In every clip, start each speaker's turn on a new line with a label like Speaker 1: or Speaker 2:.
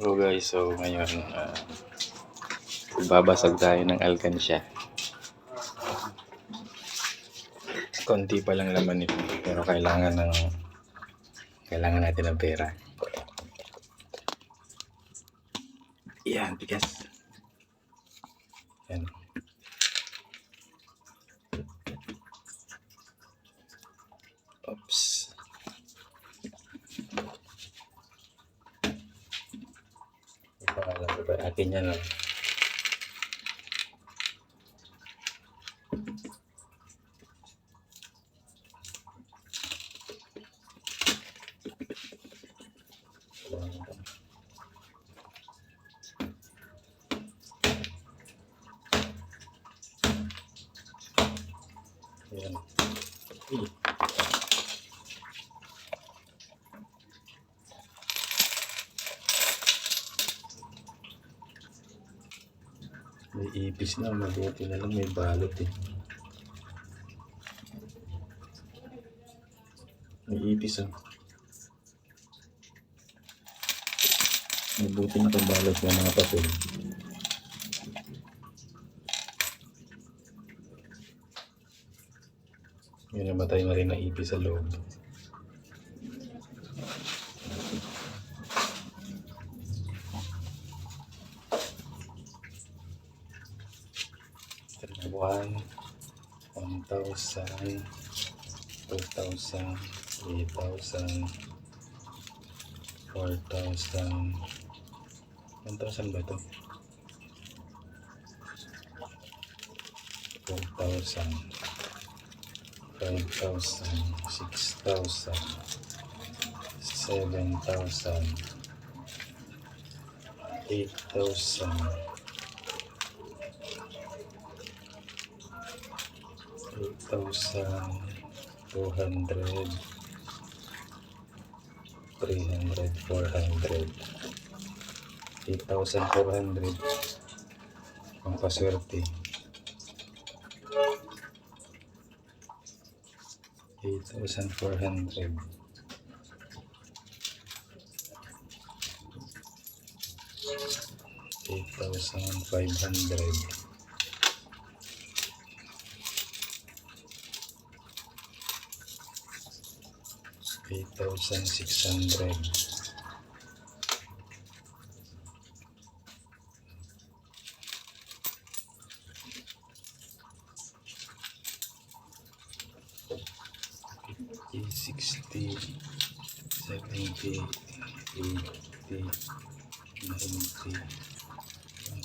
Speaker 1: Hello guys, so ngayon uh, babasag tayo ng alkansya. Konti pa lang laman nito pero kailangan ng kailangan natin ng pera. Yan, tigas. Yan. Ba? Akin yan lang. Ayan. Eh, May ipis na, mabuti na lang may balot eh. May ipis ah. Mabuti na itong balot ng mga papel. Yun, namatay na rin ang ipis sa loob. Two thousand, three thousand, four thousand, one thousand ba ito? Four thousand, five thousand, six thousand, seven thousand, eight thousand, eight thousand two hundred three hundred four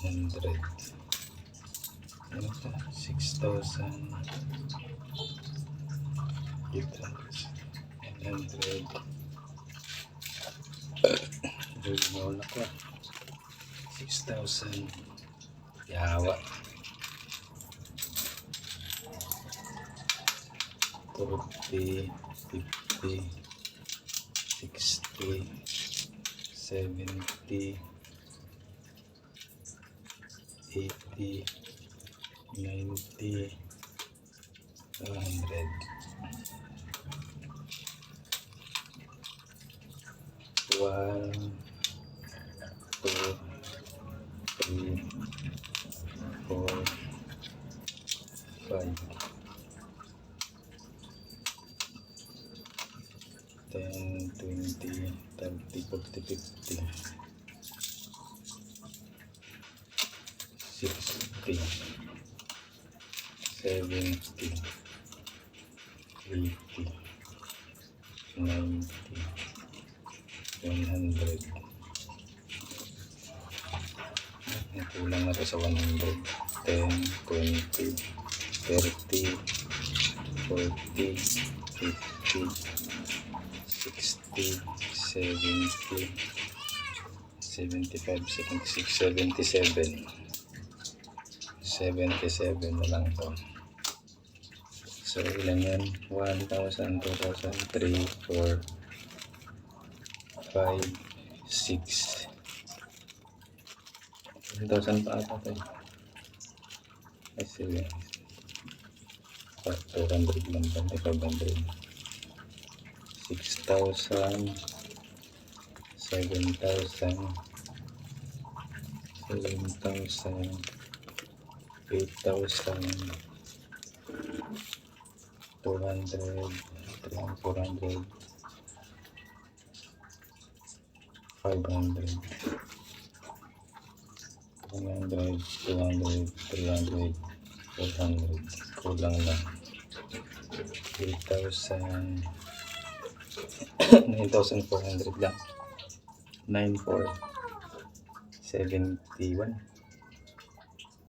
Speaker 1: hundred eight thousand four hundred ang paswerte eight thousand. Four hundred eight thousand five hundred eight thousand six hundred fifty sixty seventy eighty ninety one hundred ano pa six thousand eight hundred 100 Dahil na ko 6,000 Yawa 40 50 60 70 80 90 100 one, two, three, four, five, ten, twenty, thirty, forty, fifty, sixty, seventy, eighty, ninety. 100 kulang na to sa 100 10, 20 30 40 50 60 70 75 76 77 77 na lang to. So ilan yan? 1,000 2,000 3 4 5, 6. 1,000 pa ata tayo. Ay, sige. 400 lang ba? 500. 6,000. 7,000. 7,000. 8,000. 200. 300. 400. 500 100, 200, 300, 400 kulang na 8,000 9,400 lang. 9,471